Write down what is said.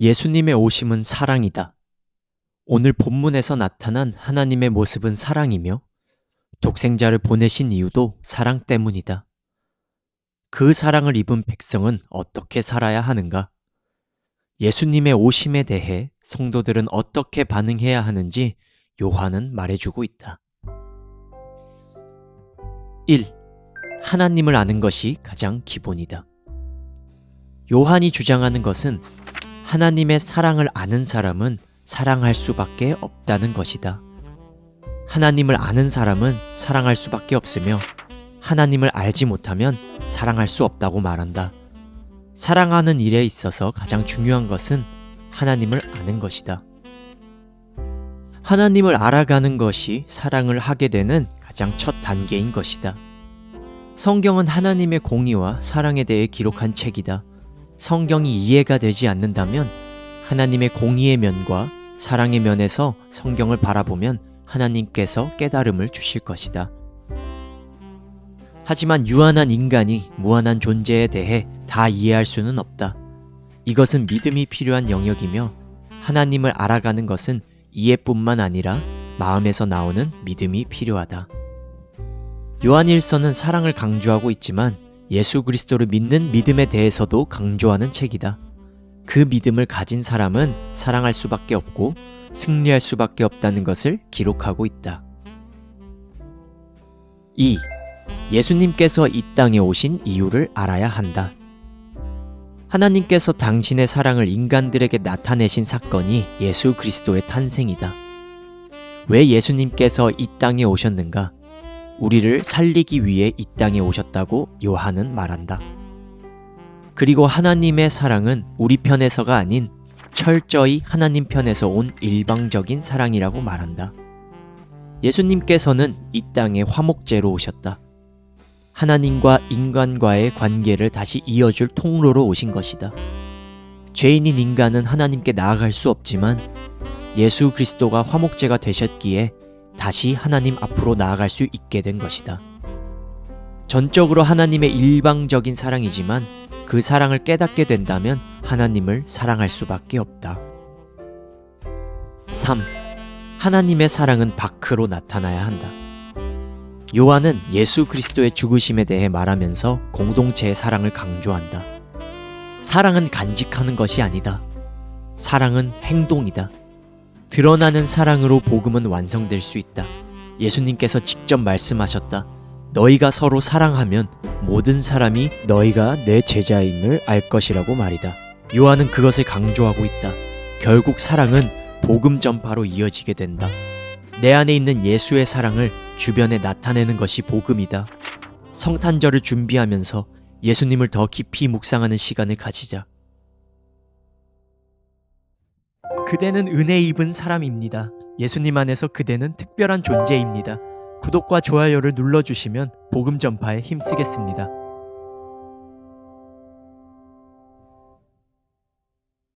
예수님의 오심은 사랑이다. 오늘 본문에서 나타난 하나님의 모습은 사랑이며 독생자를 보내신 이유도 사랑 때문이다. 그 사랑을 입은 백성은 어떻게 살아야 하는가? 예수님의 오심에 대해 성도들은 어떻게 반응해야 하는지 요한은 말해주고 있다. 1. 하나님을 아는 것이 가장 기본이다. 요한이 주장하는 것은 하나님의 사랑을 아는 사람은 사랑할 수밖에 없다는 것이다. 하나님을 아는 사람은 사랑할 수밖에 없으며 하나님을 알지 못하면 사랑할 수 없다고 말한다. 사랑하는 일에 있어서 가장 중요한 것은 하나님을 아는 것이다. 하나님을 알아가는 것이 사랑을 하게 되는 가장 첫 단계인 것이다. 성경은 하나님의 공의와 사랑에 대해 기록한 책이다. 성경이 이해가 되지 않는다면 하나님의 공의의 면과 사랑의 면에서 성경을 바라보면 하나님께서 깨달음을 주실 것이다. 하지만 유한한 인간이 무한한 존재에 대해 다 이해할 수는 없다. 이것은 믿음이 필요한 영역이며 하나님을 알아가는 것은 이해뿐만 아니라 마음에서 나오는 믿음이 필요하다. 요한일서는 사랑을 강조하고 있지만 예수 그리스도를 믿는 믿음에 대해서도 강조하는 책이다. 그 믿음을 가진 사람은 사랑할 수밖에 없고 승리할 수밖에 없다는 것을 기록하고 있다. 2. 예수님께서 이 땅에 오신 이유를 알아야 한다. 하나님께서 당신의 사랑을 인간들에게 나타내신 사건이 예수 그리스도의 탄생이다. 왜 예수님께서 이 땅에 오셨는가? 우리를 살리기 위해 이 땅에 오셨다고 요한은 말한다. 그리고 하나님의 사랑은 우리 편에서가 아닌 철저히 하나님 편에서 온 일방적인 사랑이라고 말한다. 예수님께서는 이 땅에 화목제로 오셨다. 하나님과 인간과의 관계를 다시 이어줄 통로로 오신 것이다. 죄인인 인간은 하나님께 나아갈 수 없지만 예수 그리스도가 화목제가 되셨기에 다시 하나님 앞으로 나아갈 수 있게 된 것이다. 전적으로 하나님의 일방적인 사랑이지만 그 사랑을 깨닫게 된다면 하나님을 사랑할 수밖에 없다. 3. 하나님의 사랑은 밖으로 나타나야 한다. 요한은 예수 그리스도의 죽으심에 대해 말하면서 공동체의 사랑을 강조한다. 사랑은 간직하는 것이 아니다. 사랑은 행동이다. 드러나는 사랑으로 복음은 완성될 수 있다. 예수님께서 직접 말씀하셨다. 너희가 서로 사랑하면 모든 사람이 너희가 내 제자임을 알 것이라고 말이다. 요한은 그것을 강조하고 있다. 결국 사랑은 복음 전파로 이어지게 된다. 내 안에 있는 예수의 사랑을 주변에 나타내는 것이 복음이다. 성탄절을 준비하면서 예수님을 더 깊이 묵상하는 시간을 가지자. 그대는 은혜 입은 사람입니다. 예수님 안에서 그대는 특별한 존재입니다. 구독과 좋아요를 눌러주시면 복음 전파에 힘쓰겠습니다.